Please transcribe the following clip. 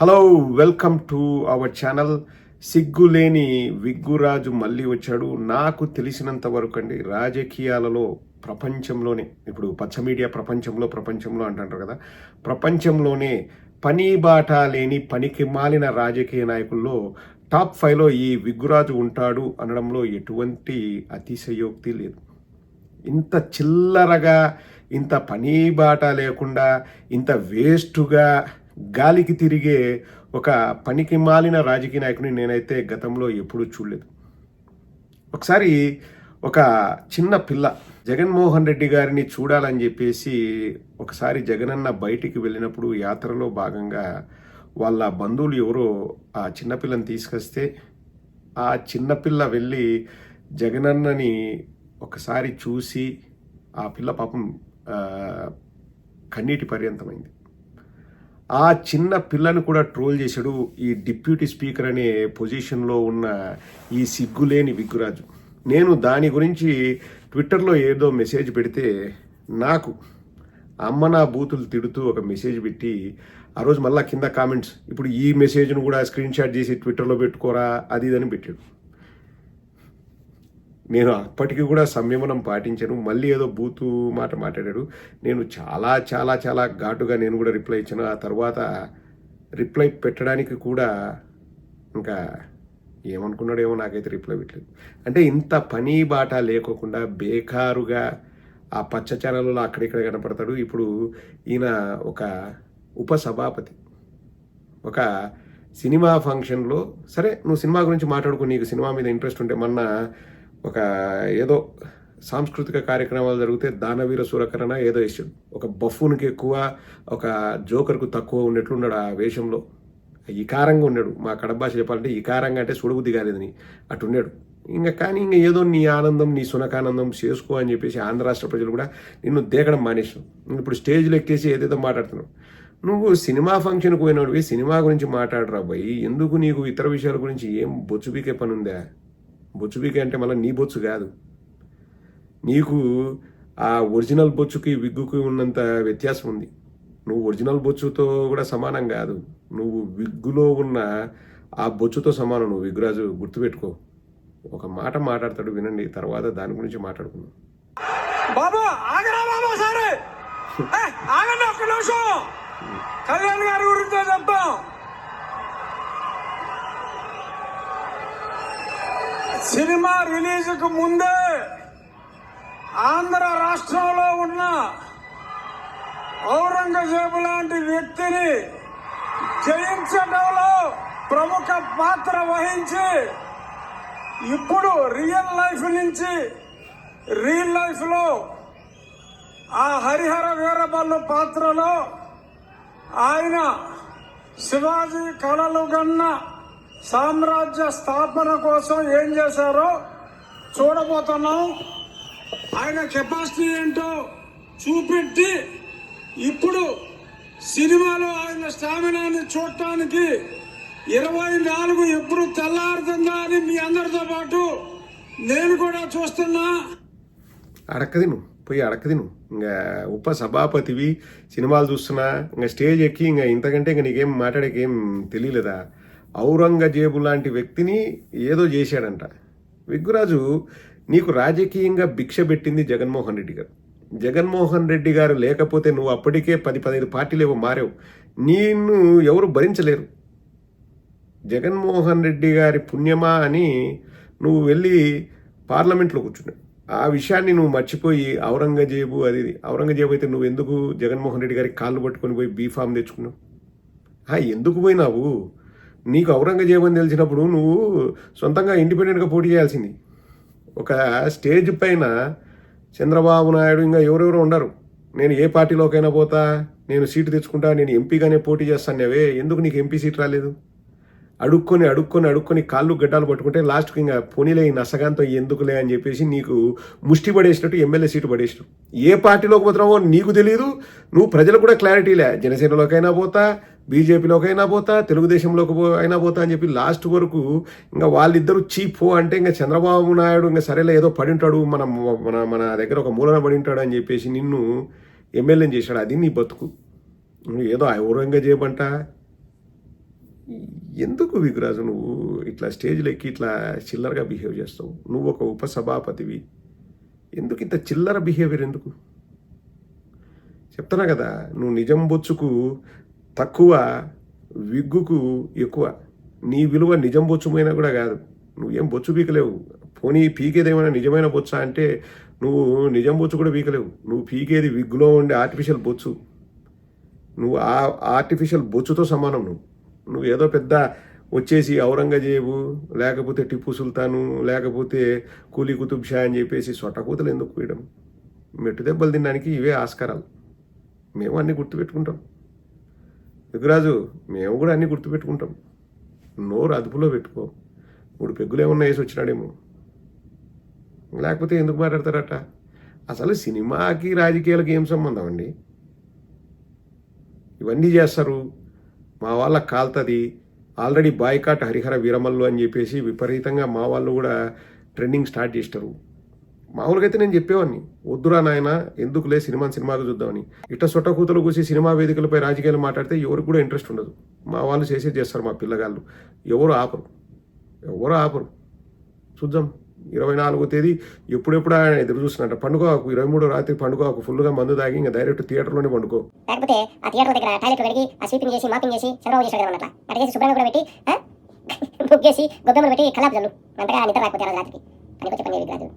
Hello welcome to our channel సిగ్గులేని విగ్గురాజు మళ్ళీ వచ్చాడు. నాకు తెలిసినంత వరకు అండి రాజకీయాలలో ప్రపంచంలోనే ఇప్పుడు పచ్చ మీడియా ప్రపంచంలో ప్రపంచంలో అంటుంటారు కదా ప్రపంచంలోనే పని బాట లేని పనికి మాలిన రాజకీయ నాయకుల్లో టాప్ ఫైవ్లో ఈ విగ్గురాజు ఉంటాడు అనడంలో ఎటువంటి అతిశయోక్తి లేదు. ఇంత చిల్లరగా ఇంత పని బాట లేకుండా ఇంత వేస్టుగా గాలికి తిరిగే ఒక పనికి మాలిన రాజకీయ నాయకుని నేనైతే గతంలో ఎప్పుడూ చూడలేదు. ఒకసారి ఒక చిన్న పిల్ల జగన్మోహన్ రెడ్డి గారిని చూడాలని చెప్పేసి ఒకసారి జగనన్న బయటికి వెళ్ళినప్పుడు యాత్రలో భాగంగా వాళ్ళ బంధువులు ఎవరో ఆ చిన్నపిల్లని తీసుకొస్తే ఆ చిన్నపిల్ల వెళ్ళి జగనన్నని ఒకసారి చూసి ఆ పిల్ల పాపం కన్నీటి పర్యంతమైంది. ఆ చిన్న పిల్లను కూడా ట్రోల్ చేశాడు ఈ డిప్యూటీ స్పీకర్ అనే పొజిషన్లో ఉన్న ఈ సిగ్గులేని విగ్గురాజు. నేను దాని గురించి ట్విట్టర్లో ఏదో మెసేజ్ పెడితే నాకు అమ్మ నా బూతులు తిడుతూ ఒక మెసేజ్ పెట్టి ఆ రోజు మళ్ళీ కింద కామెంట్స్ ఇప్పుడు ఈ మెసేజ్ను కూడా స్క్రీన్ షాట్ చేసి ట్విట్టర్లో పెట్టుకోరా అది ఇదని పెట్టాడు. నేను అప్పటికి కూడా సంయమనం పాటించాను. మళ్ళీ ఏదో బూతు మాట మాట్లాడాడు. నేను చాలా చాలా చాలా ఘాటుగా నేను కూడా రిప్లై ఇచ్చాను. ఆ తర్వాత రిప్లై పెట్టడానికి కూడా ఇంకా ఏమనుకున్నాడేమో నాకైతే రిప్లై పెట్టలేదు. అంటే ఇంత పని బాట లేకోకుండా బేకారుగా ఆ పచ్చ ఛానల్లో అక్కడిక్కడ కనపడతాడు. ఇప్పుడు ఈయన ఒక ఉపసభాపతి. ఒక సినిమా ఫంక్షన్లో సరే నువ్వు సినిమా గురించి మాట్లాడుకో నీకు సినిమా మీద ఇంట్రెస్ట్ ఉంటే మొన్న ఒక ఏదో సాంస్కృతిక కార్యక్రమాలు జరిగితే దానవీర సూరకరణ ఏదో ఇష్టాడు ఒక బఫూన్కి ఎక్కువ ఒక జోకర్కు తక్కువ ఉన్నట్లున్నాడు ఆ వేషంలో. ఇకారంగా ఉన్నాడు. మా కడప భాష చెప్పాలంటే ఇకారంగా అంటే సుడబుద్ధి కాలేదని అటున్నాడు ఇంకా కానీ ఇంకా ఏదో నీ ఆనందం నీ సునకానందం చేసుకో అని చెప్పేసి ఆంధ్ర రాష్ట్ర ప్రజలు కూడా నిన్ను దేకడం మానేసాం ఇప్పుడు స్టేజ్లో ఎక్కేసి ఏదేదో మాట్లాడుతున్నావు. నువ్వు సినిమా ఫంక్షన్కి పోయినోడివి సినిమా గురించి మాట్లాడరా పోయి ఎందుకు నీకు ఇతర విషయాల గురించి ఏం బొచ్చుబీకే పని ఉందా బొచ్చుబీకే అంటే మళ్ళీ నీ బొచ్చు కాదు. నీకు ఆ ఒరిజినల్ బొచ్చుకి విగ్గుకి ఉన్నంత వ్యత్యాసం ఉంది. నువ్వు ఒరిజినల్ బొచ్చుతో కూడా సమానం కాదు. నువ్వు విగ్గులో ఉన్న ఆ బొచ్చుతో సమానం. నువ్వు విగ్గురాజు గుర్తుపెట్టుకో. ఒక మాట మాట్లాడతాడు వినండి తర్వాత దాని గురించి మాట్లాడుకుందాం. బాబు ఆగరా బాబు సరే ఏ, ఆగండి ఒక్క నిమిషం. కళ్యాణ్ గారి గురించి చెప్తాం. సినిమా రిలీజ్కు ముందే ఆంధ్ర రాష్ట్రంలో ఉన్న ఔరంగజేబు లాంటి వ్యక్తిని జయించడంలో ప్రముఖ పాత్ర వహించి ఇప్పుడు రియల్ లైఫ్ నుంచి రియల్ లైఫ్లో ఆ హరిహర వీరబల్లు పాత్రలో ఆయన శివాజీ కళలు గన్న సామ్రాజ్య స్థాపన కోసం ఏం చేశారో చూడబోతున్నాం. ఆయన కెపాసిటీ ఏంటో చూపెట్టి ఇప్పుడు సినిమాలో ఆయన స్టామినాని చూడటానికి ఇరవై నాలుగు ఎప్పుడు తెల్లారుతుందా అని మీ అందరితో పాటు నేను కూడా చూస్తున్నా. అడక్కది నువ్వు పోయి అడక్కది నువ్వు. ఇంకా ఉప సభాపతివి సినిమాలు చూస్తున్నా ఇంకా స్టేజ్ ఎక్కి ఇంకా ఇంతకంటే ఇంకా నీకేం మాట్లాడేకేం ఏం తెలియలేదా? ఔరంగజేబు లాంటి వ్యక్తిని ఏదో చేశాడంట. విగ్గురాజు నీకు రాజకీయంగా భిక్ష పెట్టింది జగన్మోహన్ రెడ్డి గారు. జగన్మోహన్ రెడ్డి గారు లేకపోతే నువ్వు అప్పటికే పది పదిహేను పార్టీలు ఏవో మారావు. నిన్ను ఎవరు భరించలేరు. జగన్మోహన్ రెడ్డి గారి పుణ్యమా అని నువ్వు వెళ్ళి పార్లమెంట్లో కూర్చున్నావు. ఆ విషయాన్ని నువ్వు మర్చిపోయి ఔరంగజేబు అది ఔరంగజేబు అయితే నువ్వు ఎందుకు జగన్మోహన్ రెడ్డి గారికి కాళ్ళు పట్టుకొని పోయి బీఫామ్ తెచ్చుకున్నావు? ఎందుకు పోయినావు? నీకు ఔరంగజేబు అని తెలిసినప్పుడు నువ్వు సొంతంగా ఇండిపెండెంట్గా పోటీ చేయాల్సింది. ఒక స్టేజ్ పైన చంద్రబాబు నాయుడు ఇంకా ఎవరెవరో ఉండరు. నేను ఏ పార్టీలోకైనా పోతా నేను సీటు తెచ్చుకుంటా నేను ఎంపీగానే పోటీ చేస్తానేవే ఎందుకు నీకు ఎంపీ సీట్ రాలేదు? అడుక్కొని అడుక్కొని అడుక్కొని కాళ్ళు గడ్డాలు పట్టుకుంటే లాస్ట్కి ఇంకా పోనీలే ఈ నసగాంతో ఎందుకులే అని చెప్పేసి నీకు ముష్టి పడేసినట్టు ఎమ్మెల్యే సీటు పడేసినావు. ఏ పార్టీలోకి పోతున్నావో నీకు తెలియదు నువ్వు ప్రజలకు కూడా క్లారిటీ లే. జనసేనలోకైనా పోతా బీజేపీలోకైనా పోతా తెలుగుదేశంలోకి పో అయినా పోతా అని చెప్పి లాస్ట్ వరకు ఇంకా వాళ్ళిద్దరూ చీప్ అంటే ఇంకా చంద్రబాబు నాయుడు ఇంకా సరేలే ఏదో పడి ఉంటాడు మన మన మన దగ్గర ఒక మూలన పడి ఉంటాడు అని చెప్పేసి నిన్ను ఎమ్మెల్యేని చేశాడు. అది నీ బతుకు. నువ్వు ఏదో ఔరంగజేబు అంట. ఎందుకు విగ్రాజు నువ్వు ఇట్లా స్టేజ్లో ఎక్కి ఇట్లా చిల్లరగా బిహేవ్ చేస్తావు? నువ్వు ఒక ఉపసభాపతివి. ఎందుకు ఇంత చిల్లర బిహేవియర్ ఎందుకు? చెప్తున్నా కదా నువ్వు నిజం బొచ్చుకు తక్కువ విగ్గుకు ఎక్కువ. నీ విలువ నిజం బొచ్చుమైనా కూడా కాదు. నువ్వేం బొచ్చు పీకలేవు. పోనీ పీకేదేమైనా నిజమైన బొచ్చు అంటే నువ్వు నిజం బొచ్చు కూడా పీకలేవు. నువ్వు పీకేది విగ్గులో ఉండే ఆర్టిఫిషియల్ బొచ్చు. నువ్వు ఆ ఆర్టిఫిషియల్ బొచ్చుతో సమానం నువ్వు. నువ్వు ఏదో పెద్ద వచ్చేసి ఔరంగజేబు లేకపోతే టిప్పు సుల్తాను లేకపోతే కూలీ కుతుబ్ షా అని చెప్పేసి సొట్టకూతలు ఎందుకు పోయడం? మెట్టు దెబ్బలు తినడానికి ఇవే ఆస్కారాలు. మేము అన్నీ గుర్తుపెట్టుకుంటాం. యుగరాజు మేము కూడా అన్నీ గుర్తుపెట్టుకుంటాం. నోరు అదుపులో పెట్టుకో. మూడు పెగ్గులు ఏమన్నా వేసి వచ్చినాడేమో. లేకపోతే ఎందుకు మాట్లాడతారట? అసలు సినిమాకి రాజకీయాలకి ఏం సంబంధం అండి? ఇవన్నీ చేస్తారు. మా వాళ్ళకి కాలుతుంది. ఆల్రెడీ బాయ్కాట్ హరిహర వీరమల్లు అని చెప్పేసి విపరీతంగా మా వాళ్ళు కూడా ట్రెండింగ్ స్టార్ట్ చేస్తారు. మామూలుగా అయితే నేను చెప్పేవాడిని వద్దురా నాయన ఎందుకులే సినిమా సినిమాకు చూద్దామని? ఇట్ట సొట్ట కూతలు కూసి సినిమా వేదికలపై రాజకీయాలు మాట్లాడితే ఎవరికి కూడా ఇంట్రెస్ట్ ఉండదు. మా వాళ్ళు చేసే చేస్తారు మా పిల్లగాళ్ళు. ఎవరు ఆపరు. ఎవరు ఆపరు. చూద్దాం. ఇరవై నాలుగో తేదీ ఎప్పుడెప్పుడు ఆయన ఎదురు చూస్తున్నట్ట పండుగ ఇరవై మూడో రాత్రి పండుగ ఫుల్గా మందు తాగి ఇంకా డైరెక్ట్ థియేటర్లోనే పండుకో. లేకపోతే ఆ థియేటర్ దగ్గర టాయిలెట్ కడిగి ఆ స్వీపింగ్ చేసి మాపింగ్ చేసి చంద్రబాబు చేసాడు అనమాట అట్లా చేసి శుభ్రంగా కూడా పెట్టి బుక్ చేసి గొబ్బెమ్మలు పెట్టి కలాపు జల్లు అంతగా నిద్ర రాకపోతే ఆ అని రాత్రికి. పనికొచ్చే పని రాజు